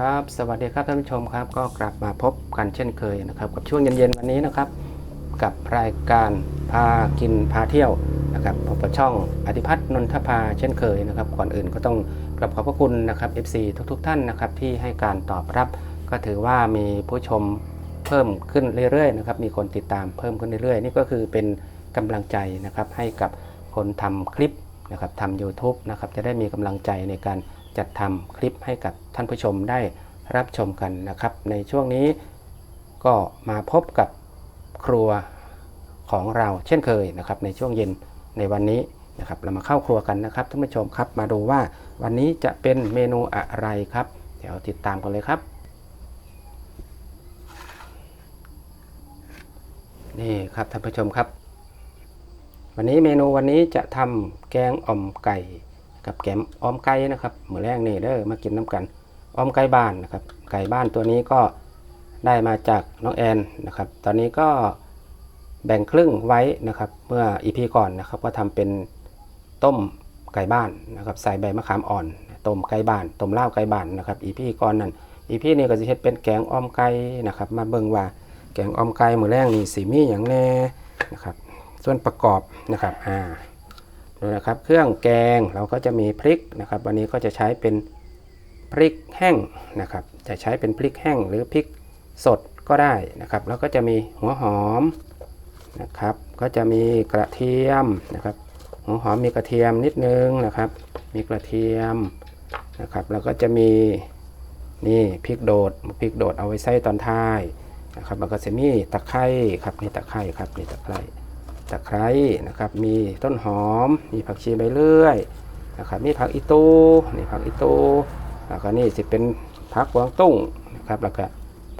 ครับสวัสดีครับท่านผู้ชมครับ ก็กลับมาพบกันเช่นเคยนะครับ กับช่วงเย็นๆวันนี้นะครับ กับรายการพากินพาเที่ยวนะครับพบกับช่องอธิพัฒน์นนทภาเช่นเคยนะครับ ก่อนอื่นก็ต้องกราบขอบพระคุณนะครับ FC ทุกๆ ท่านนะครับที่ให้การตอบรับ ก็ถือว่ามีผู้ชมเพิ่มขึ้นเรื่อยๆนะครับมีคนติดตามเพิ่มขึ้นเรื่อยๆ นี่ก็คือเป็นกำลังใจนะครับให้กับคนทำคลิปนะครับทำ YouTube นะครับจะได้มีกำลังใจในการ จัดทำคลิปให้กับท่านผู้ชมได้รับชมกันนะครับ ในช่วงนี้ก็มาพบกับครัวของเราเช่นเคยนะครับ ในช่วงเย็นในวันนี้นะครับ เรามาเข้าครัวกันนะครับท่านผู้ชมครับ มาดูว่าวันนี้จะเป็นเมนูอะไรครับ เดี๋ยวติดตามกันเลยครับ นี่ครับท่านผู้ชมครับ วันนี้เมนูวันนี้จะทำแกงอ่อมไก่ กับแกงอ่อมไก่นะครับมือแรกนี่เด้อมากินน้ำกันออมไก่บ้านนะครับ ไก่บ้านตัวนี้ก็ได้มาจากน้องแอนนะครับ ตอนนี้ก็แบ่งครึ่งไว้นะครับ เมื่ออีพีก่อนนะครับ ก็ทำเป็นต้มไก่บ้านนะครับ ใส่ใบมะขามอ่อนต้มไก่บ้านต้มเลาไก่บ้านนะครับ อีพีก่อนนั้นอีพีนี้ก็จะเฮ็ดเป็นแกงออมไก่นะครับ มาเบิ่งว่าแกงออมไก่มือแรกนี่สีมีอย่างแน่นะครับ ส่วนประกอบนะครับอ่า นะครับ เครื่องแกงเราก็จะมีพริกนะครับวันนี้ก็จะใช้เป็นพริกแห้งนะครับ จะใช้เป็นพริกแห้งหรือพริกสดก็ได้นะครับ แล้วก็จะมีหัวหอมนะครับ ก็จะมีกระเทียมนะครับ หัวหอมมีกระเทียมนิดนึงนะครับ มีกระเทียมนะครับ แล้วก็จะมีนี่พริกโดดพริกโดดเอาไว้ใส่ตอนท้ายนะครับแล้วก็จะมีตะไคร้ครับนี่ตะไคร้ครับนี่ตะไคร้ ตะไคร้นะครับ มีต้นหอม มีผักชีใบเลื่อยนะครับ มีผักอีตูนี่ผักอีตูแล้วก็นี่สิเป็นผักกวางตุ้งนะครับ แล้วก็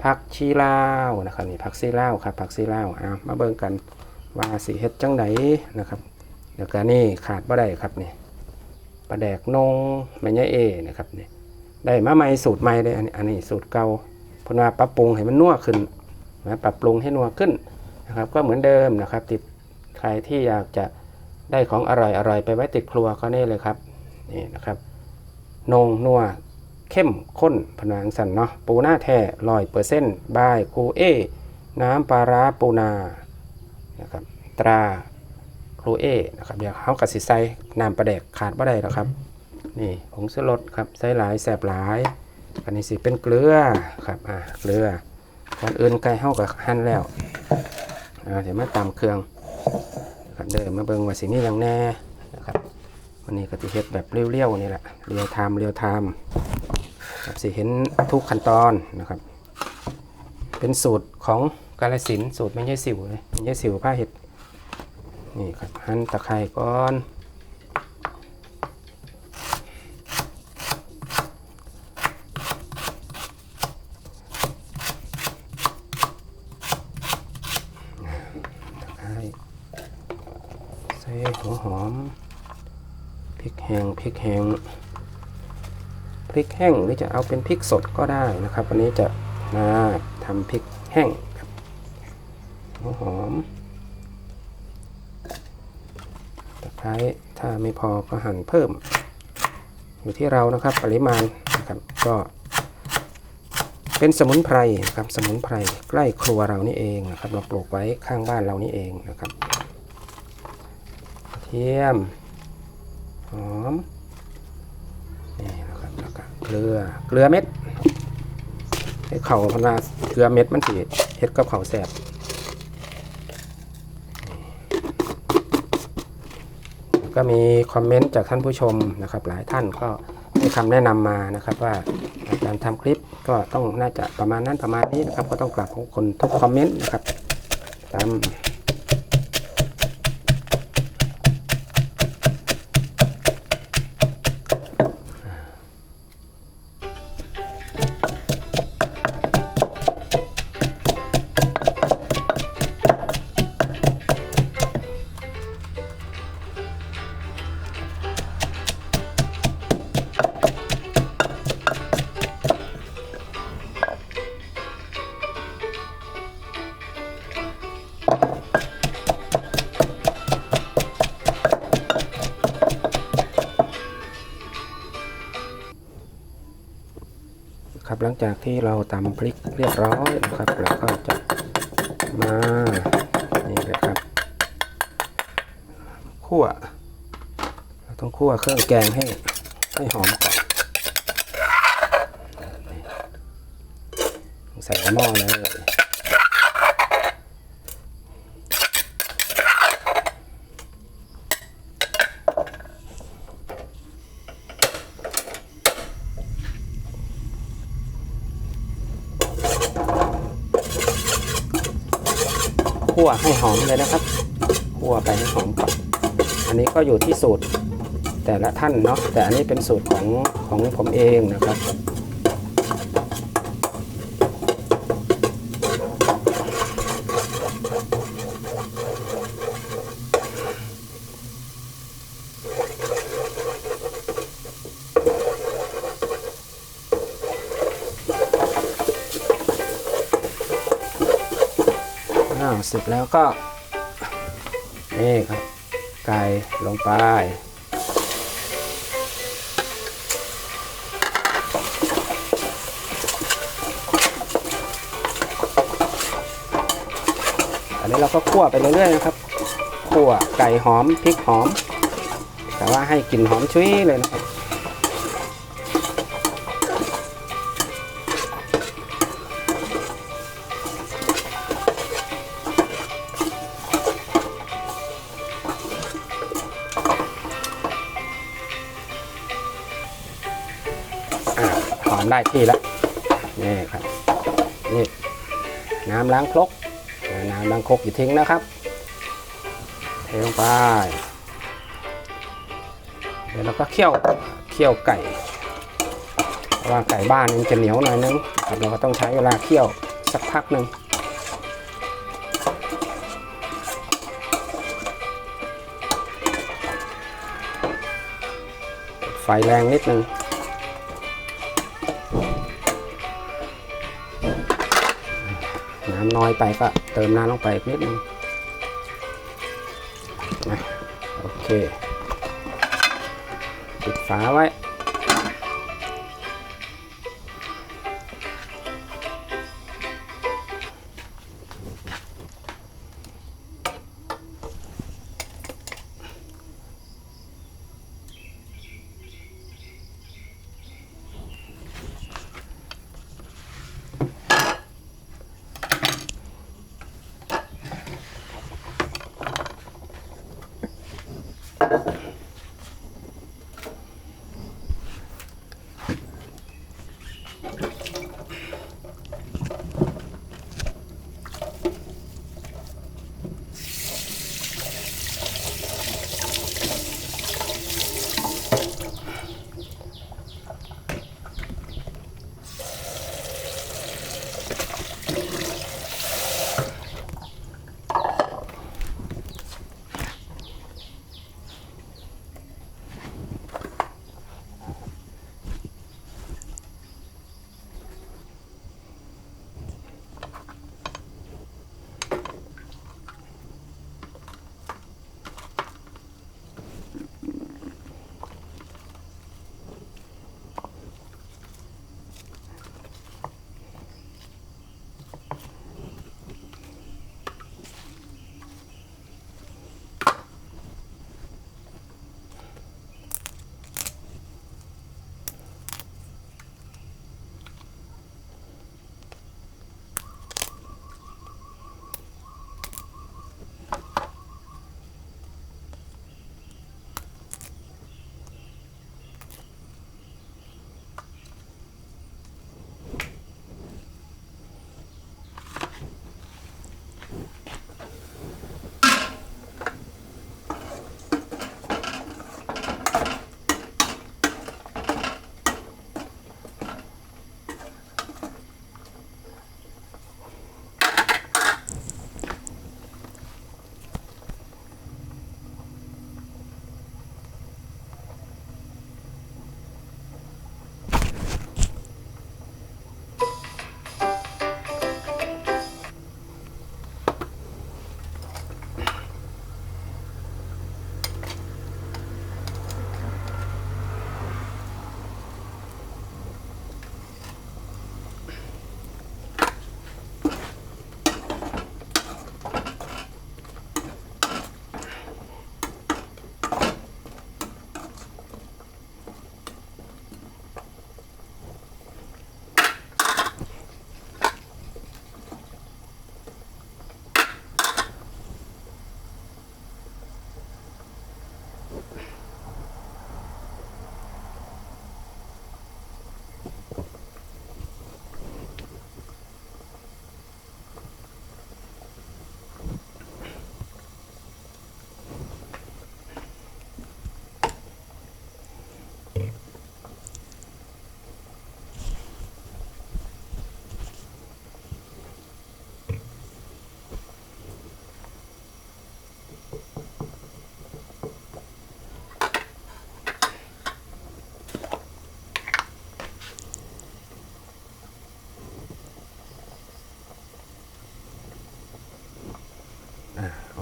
ผักชีลาวนะครับนี่ผักซีลาวครับผักซีลาวอ่ามาเบิ่งกันว่าสีเฮ็ดจังไดนะครับแล้วก็นี่ขาดบ่ได้ครับนี่ปลาแดกนงแม่ยาเอนะครับนี่ได้มาใหม่สูตรใหม่เลยอันนี้อันนี้สูตรเก่าพนว่าปรับปรุงให้มันนัวขึ้นนะปรับปรุงให้นัวขึ้นนะครับ ก็เหมือนเดิมนะครับ ติด ใครที่อยากจะได้ของอร่อยอร่อยไปไว้ติดครัวก็นี่เลยครับนี่นะครับนงนัวเข้มข้นผนังสันเนาะปูหน้าแท้ลอยเปอร์เซ็นต์บายครูเอ น้ำปลาร้าปูนานะครับตราครูเอนะครับเดี๋ยวเขากระสิใส่น้ำปลาแดกขาดบ่ได้แล้วครับนี่ผงชูรสครับใส่หลายแสบหลายอันนี้สิเป็นเกลือครับอ่าเกลือก่อนอื่นไก่เฮากับหั่นแล้วอ่าเดี๋ยวมาตามเครื่อง ครับเดินมาเบิ่งว่าสิมีอย่างแน่นะครับวันนี้ก็จะเฮ็ดแบบเรียวๆนี่แหละเรียวไทม์เรียวไทม์ครับสิเห็นทุกขั้นตอนนะครับ เป็นสูตรของกาลสินสูตรไม่ใช่สิวเลยไม่ใช่สิวผ้าเห็ดนี่ครับหั่นตะไคร้ก่อน ใส่ใส่ หัวหอมพริกแห้งพริกแห้งพริกแห้งหรือจะเอาเป็นพริกสดก็ได้นะครับ วันนี้จะมาทำพริกแห้งครับหัวหอมตะไคร้ถ้าไม่พอก็หั่นเพิ่ม อยู่ที่เรานะครับปริมาณนะครับก็เป็นสมุนไพรนะครับสมุนไพรใกล้ครัวเรานี่เองนะครับ เราปลูกไว้ข้างบ้านเรานี่เองนะครับ ทียม หอม นี่นะครับแล้วก็เกลือ เกลือเม็ดให้เข่าพนาเกลือเม็ดมันสิเฮ็ดกับเข่าแสบก็มีคอมเมนต์จากท่านผู้ชมนะครับ หลายท่านก็ให้คำแนะนำมานะครับว่าการทำคลิปก็ต้องน่าจะประมาณนั้นประมาณนี้นะครับ ก็ต้องกราบขอบคุณทุกคอมเมนต์นะครับตาม จากที่เราตำพริกเรียบร้อยนะครับเราก็จะมานี่เลยครับคั่วเราต้องคั่วเครื่องแกงให้ให้หอมก่อนใส่หม้อเลย คั่วให้หอมเลยนะครับคั่วไปให้หอมก่อนอันนี้ก็อยู่ที่สูตรแต่ละท่านเนาะแต่อันนี้เป็นสูตรของของผมเองนะครับ อ้าวเสร็จแล้วก็ นี่ครับ ไก่ลงไปอันนี้เราก็คั่วไปเรื่อยๆนะครับ คั่วไก่หอมพริกหอม แต่ว่าให้กลิ่นหอมชุยเลยนะครับ ได้ที่แล้วนี่ครับนี่น้ำล้างครกน้ำล้างครกอย่าทิ้งนะครับเทลงไปเดี๋ยวเราก็เคี่ยวเคี่ยวไก่เพราะว่าไก่บ้านมันจะเหนียวหน่อยนึงเราก็ต้องใช้เวลาเคี่ยวสักพักหนึ่งไฟแรงนิดนึง น้อยไปก็เติมน้ำลงไปอีกนิดนึงนะโอเค ปิดฝาไว้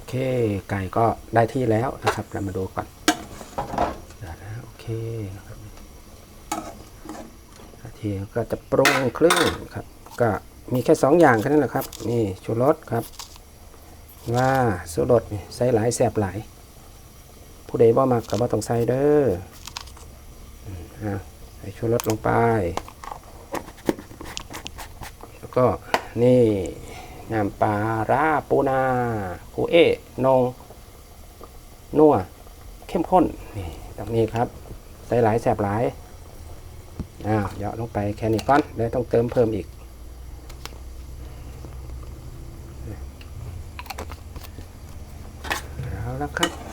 เค ไก่ก็ได้ที่แล้วนะครับ เรามาดูก่อนเดี๋ยวนะโอเคนาทีก็จะปรุงเครึ่องครับ ก็มีแค่สองอย่างแค่นั้นแหละครับ นี่ชูรสครับว่าสูรสใส่หลายแสบหลาย ผู้ใดบ่มักก็บ่ต้องใส่เด้ออะใส่ชูรสลงไป แล้วก็นี่ น้ำปลาราปูนาคูเอนงนัวเข้มข้นนี่ตรงนี้ครับใส่หลายแสบหลายอ้าวเยาะลงไปแค่นี้ก่อนเดี๋ยวต้องเติมเพิ่มอีกเอาละครับ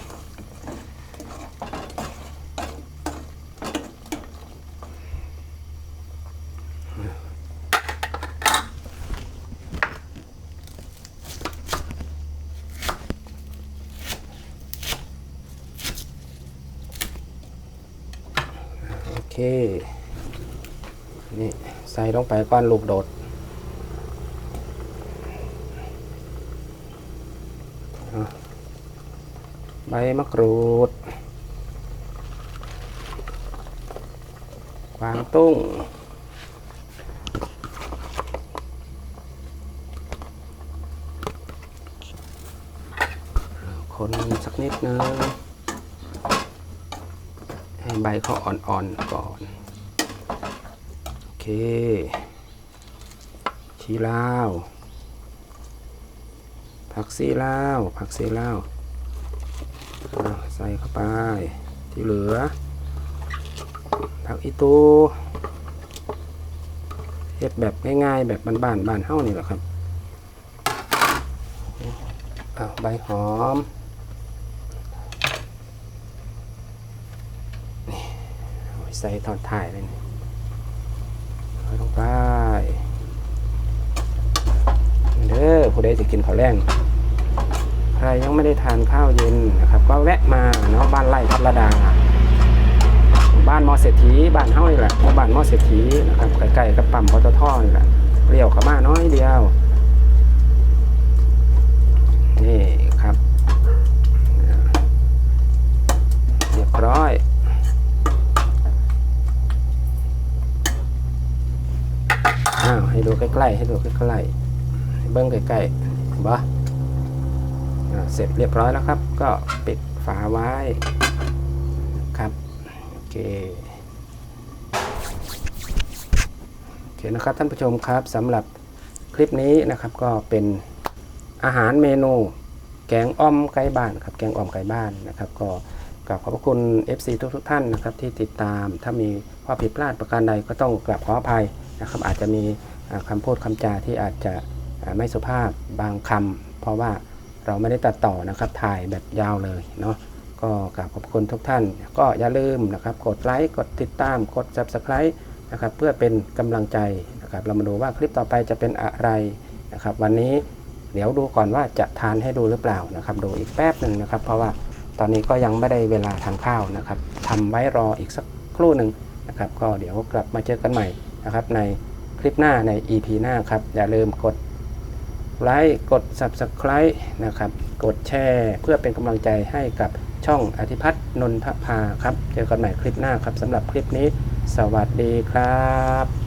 นี่ใส่ลงไปก้อนลูกโดดใบมะกรูดกวางตุ้ง คนสักนิดนึง ให้ใบเขาอ่อนๆก่อน โอเค ชีลาว ผักซีลาว ผักซีลาว ใส่เข้าไป ที่เหลือ ผักอีตูเฮ็ดแบบง่ายๆ แบบบ้านๆบ้านเฮ้านี่แหละครับ เอาใบหอม เอาไป ใส่ตอนถ่ายเลยนี่ลงไปเด้อผู้ใดจะกินข้าวแรงใครยังไม่ได้ทานข้าวเย็นนะครับ ก็แวะมาเนาะบ้านไร่พัทรดา บ้านมอเศรษฐีบ้านเฮ้านี่แหละบ้านมอเศรษฐีนะครับใกล้ๆกับปั๊มปตทนี่แหละเรียวเข้ามาน้อยเดียว นี่ครับ เรียบร้อย อ้าว ใกล้ๆให้ดูใกล้ๆให้เบิ้งใกล้ๆเห็นปะอ่เสร็จเรียบร้อยแล้วครับ ก็ปิดฝาไว้ครับโอเคโอเคนะครับท่านผู้ชมครับสำหรับคลิปนี้นะครับก็เป็นอาหารเมนู แกงอ่อมไก่บ้านครับแกงอ่อมไก่บ้านนะครับ ก็กราบขอบพระคุณ FC ทุกทุกท่านนะครับที่ติดตามถ้ามีข้อผิดพลาดประการใดก็ต้องกราบขออภัยนะครับ อาจจะมี อ่าคำพูดคำจาที่อาจจะไม่สุภาพบางคำเพราะว่าเราไม่ได้ตัดต่อนะครับถ่ายแบบยาวเลยเนาะก็กราบขอบคุณทุกท่าน ก็อย่าลืมนะครับ กดไลค์กดติดตามกด Subscribe นะครับเพื่อเป็นกำลังใจนะครับเรามาดูว่าคลิปต่อไปจะเป็นอะไรนะครับ วันนี้เดี๋ยวดูก่อนว่าจะทานให้ดูหรือเปล่านะครับดูอีกแป๊บหนึ่งนะครับ เพราะว่าตอนนี้ก็ยังไม่ได้เวลาทานข้าวนะครับทำไว้รออีกสักครู่หนึ่งนะครับ ก็เดี๋ยวกลับมาเจอกันใหม่นะครับใน ลิปหน้าใน EP หน้าครับ อย่าลืมกดไลค์กด Subscribe นะครับ กดแชร์เพื่อเป็นกำลังใจให้กับช่องอธิพัฒน์นนทภาครับ เจอกันใหม่คลิปหน้าครับสำหรับคลิปนี้ สวัสดีครับ